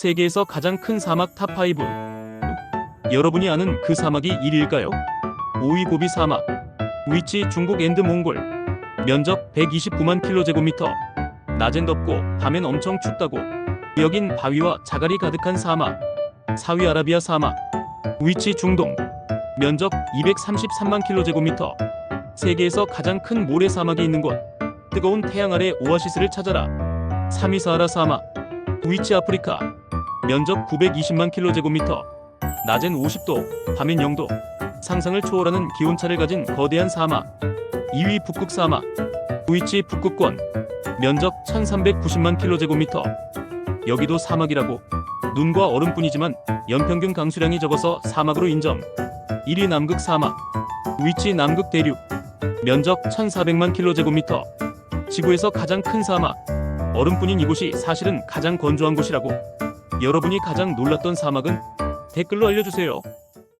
세계에서 가장 큰 사막 탑5. 여러분이 아는 그 사막이 1위일까요? 5위 고비 사막. 위치 중국 앤드 몽골. 면적 129만 킬로제곱미터. 낮엔 덥고 밤엔 엄청 춥다고. 여긴 바위와 자갈이 가득한 사막. 4위 아라비아 사막. 위치 중동. 면적 233만 킬로제곱미터. 세계에서 가장 큰 모래 사막이 있는 곳. 뜨거운 태양 아래 오아시스를 찾아라. 3위 사하라 사막. 위치 아프리카. 면적 920만 킬로제곱미터. 낮엔 50도, 밤엔 0도. 상상을 초월하는 기온차를 가진 거대한 사막. 2위 북극 사막. 위치 북극권. 면적 1390만 킬로제곱미터. 여기도 사막이라고. 눈과 얼음뿐이지만 연평균 강수량이 적어서 사막으로 인정. 1위 남극 사막. 위치 남극 대륙. 면적 1400만 킬로제곱미터. 지구에서 가장 큰 사막. 얼음뿐인 이곳이 사실은 가장 건조한 곳이라고. 여러분이 가장 놀랐던 사막은 댓글로 알려주세요.